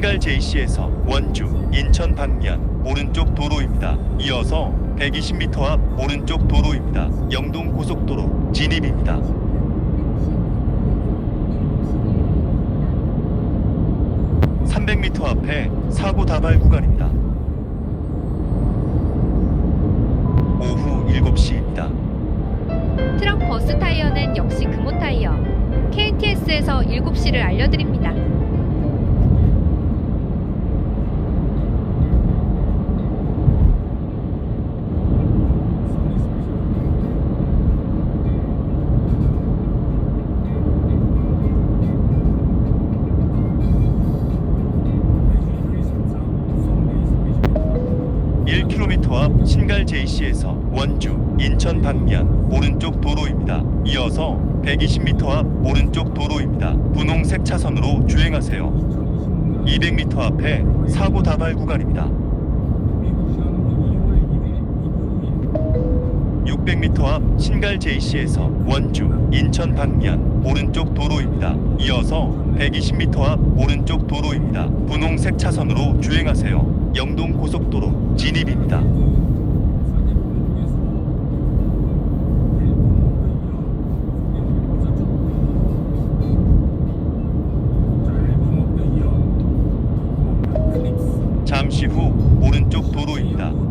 신갈 JC에서 원주, 인천 방면 오른쪽 도로입니다. 이어서 120m 앞 오른쪽 도로입니다. 영동 고속도로 진입입니다. 300m 앞에 사고 다발 구간입니다. 오후 7시입니다. 트럭 버스 타이어는 역시 금호 타이어. KTS에서 7시를 알려드립니다. 앞 신갈 JC에서 원주, 인천 방면 오른쪽 도로입니다. 이어서 120m 앞 오른쪽 도로입니다. 분홍색 차선으로 주행하세요. 200m 앞에 사고 다발 구간입니다. 600m 앞 신갈 JC에서 원주, 인천 방면 오른쪽 도로입니다. 이어서 120m 앞 오른쪽 도로입니다. 분홍색 차선으로 주행하세요. 영동 고속도로 진입입니다.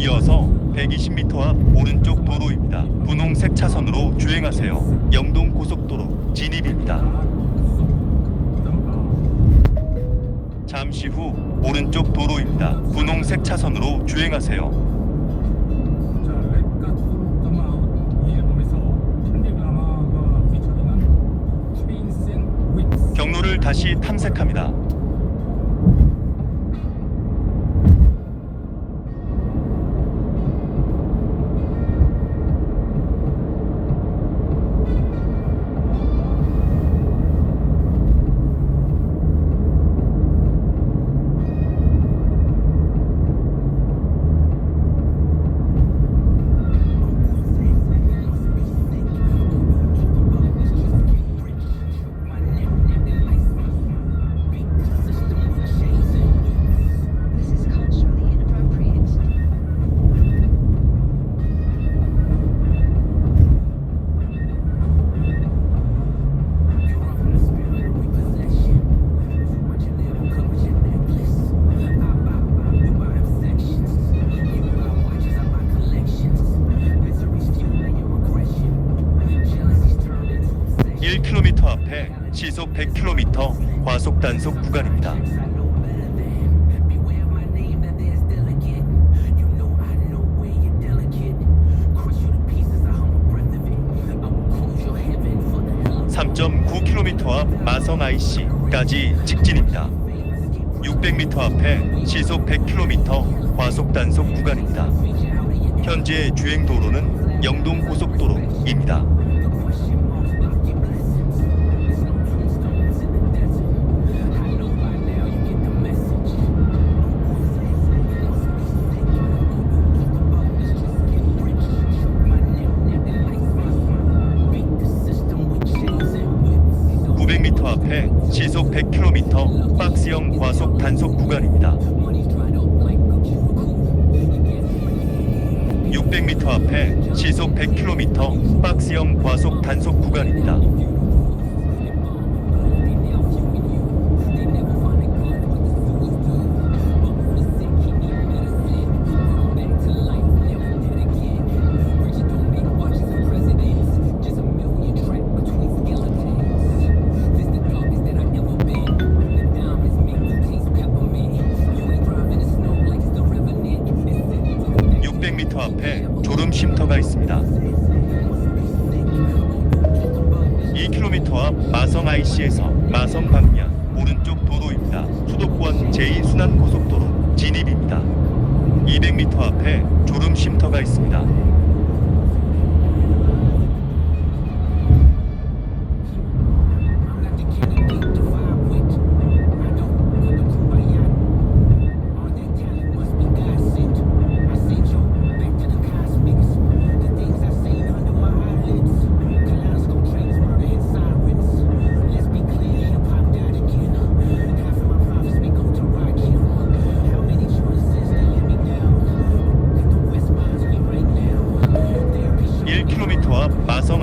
이어서 120m 앞 오른쪽 도로입니다. 분홍색 차선으로 주행하세요. 영동 고속도로 진입입니다. 잠시 후 오른쪽 도로입니다. 분홍색 차선으로 주행하세요. 경로를 다시 탐색합니다. 1km 앞에 시속 100km 과속 단속 구간입니다. 3.9km 앞 마성 IC까지 직진입니다. 600m 앞에 시속 100km 과속 단속 구간입니다. 현재 주행 도로는 영동 고속도로입니다. 시속 100km 박스형 과속 단속 구간입니다. 600m 앞에 시속 100km 박스형 과속 단속 구간입니다. 쉼터가 있습니다. 2km 앞 마성 IC에서 마성 방면 오른쪽 도로입니다. 수도권 제2순환 고속도로 진입입니다. 200m 앞에 졸음 쉼터가 있습니다.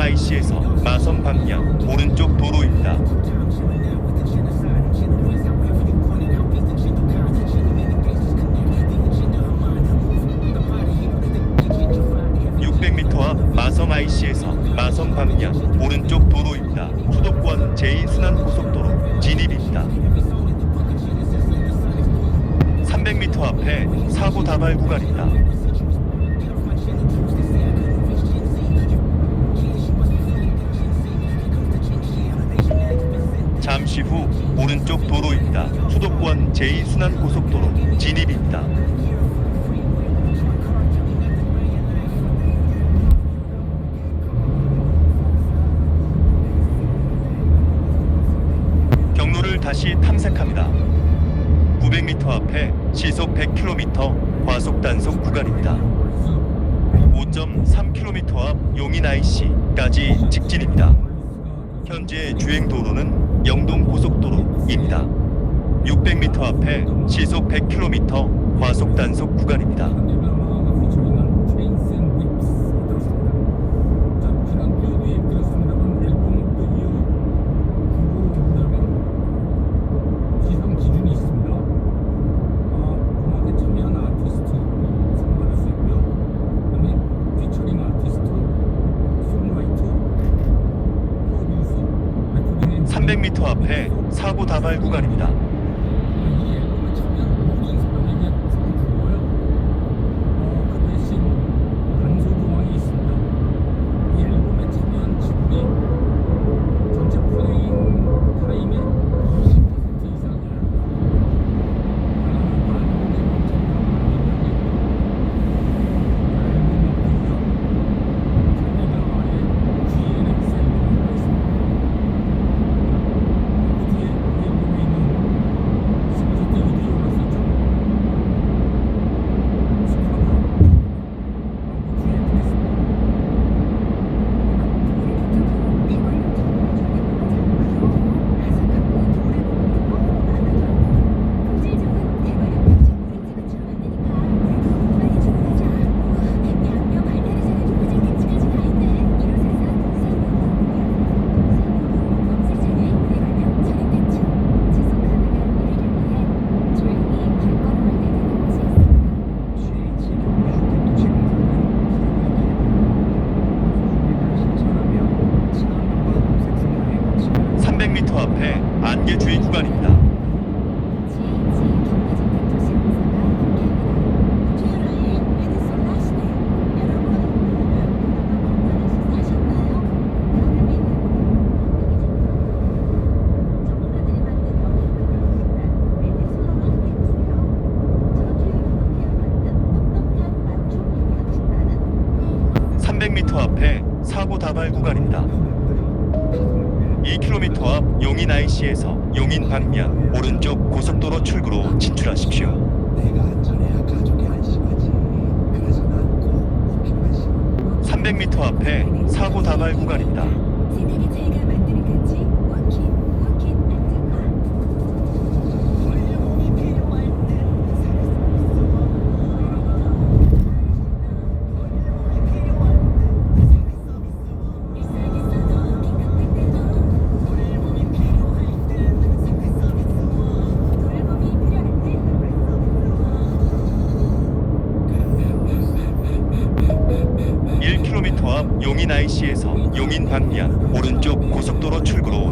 IC에서 마성 방향 오른쪽 도로입니다. (600m) 앞 마성 IC에서 마성 방향 오른쪽 도로입니다. 수도권 제2순환고속도로 진입입니다. 300m 앞에 사고 다발 구간입니다. 오른쪽 도로입니다. 수도권 제2순환 고속도로 진입입니다. 경로를 다시 탐색합니다. 900m 앞에 시속 100km 과속 단속 구간입니다. 5.3km 앞 용인 IC까지 직진입니다. 현재 주행 도로는 영동 고속도로입니다. 600m 앞에 시속 100km 과속 단속 구간입니다. 지상 기준이 있습니다. 아, 음악에 참여한 아티스트 상관할 수 있고요. 그다음에 피처링 아티스트, 송라이터, 프로듀서, 레코딩 300m 앞에 사고 다발 구간입니다. 이 앨범에 참여한 모든 사람에게 상을 주고요. 어, 그 대신 단서 조항이 있습니다. 이 앨범에 참여한 지분이 전체 플레잉 타임의 20% 이상이야. 하나는 만곡의 참여한 인력이 앨범 비교 찬네가 아예 GNX 앨범이 있습니다. 그 뒤에 이 앨범에 있는 스무스티 오디오가 있었죠. 스크럽을 그 뒤에 듣겠습니다. GH 300m 앞에 안개 주의 구간입니다. 는 300m 앞에 사고 다발 구간입니다. 2km 앞 용인 IC에서 용인 방향 오른쪽 고속도로 출구로 진출하십시오. 내가 안전해야 가족이 안심하지. 그래서 난꼭 오기만 심어. 300m 앞에 사고 다발 구간입니다.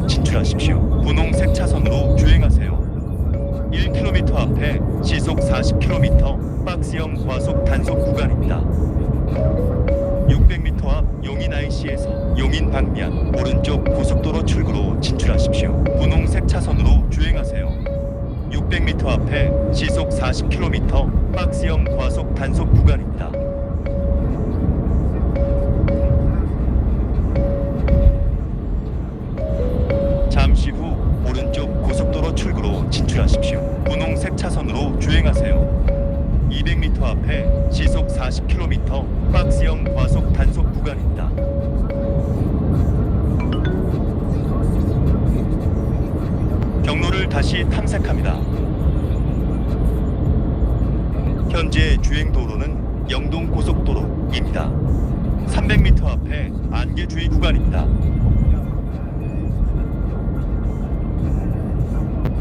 진출하십시오. 분홍색 차선으로 주행하세요. 1km 앞에 시속 40km 박스형 과속 단속 구간입니다. 600m 앞 용인 IC에서 용인 방향 오른쪽 고속도로 출구로 진출하십시오. 분홍색 차선으로 주행하세요. 600m 앞에 시속 40km 박스형 과속 단속 구간입니다. 고속도로입니다. 300m 앞에 안개 주의 구간입니다.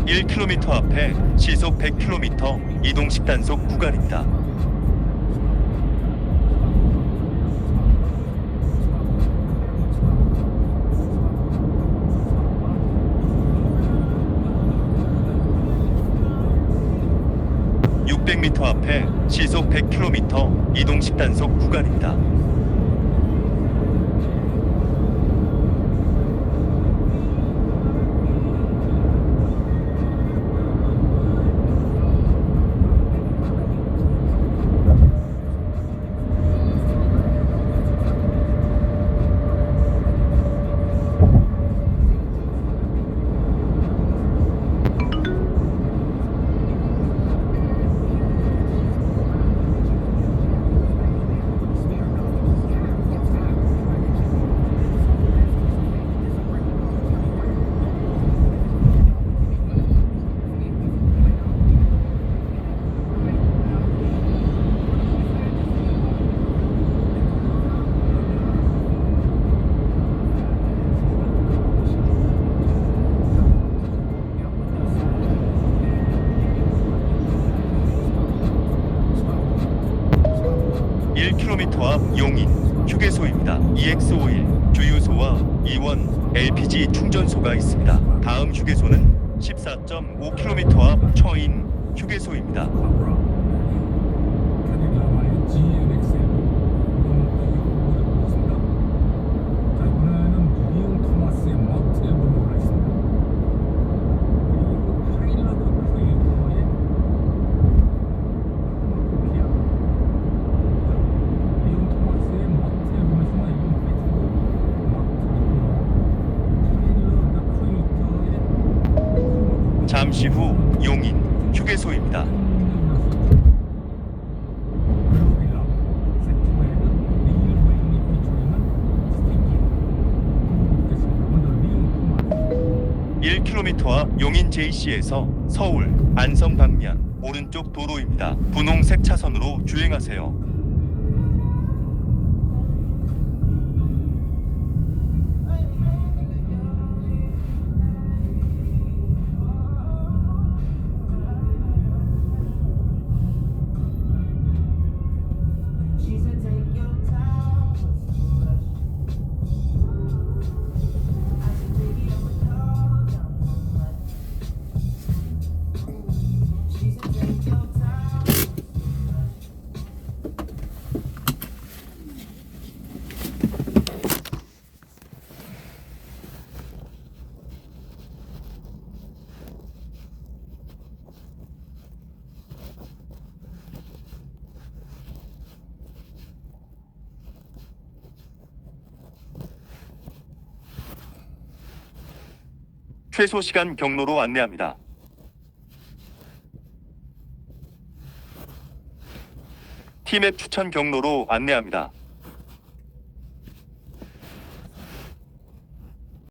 1km 앞에 시속 100km 이동식 단속 구간입니다. (600m) 앞에 시속 100km 이동식 단속 구간입니다. (1km) 앞 용인 휴게소입니다. (EX51) 주유소와 이원 LPG 충전소가 있습니다. 다음 휴게소는 (14.5km) 앞 처인 휴게소입니다 10km와 용인 JC에서 서울 안성 방면 오른쪽 도로입니다. 분홍색 차선으로 주행하세요. 최소 시간 경로로 안내합니다. 티맵 추천 경로로 안내합니다.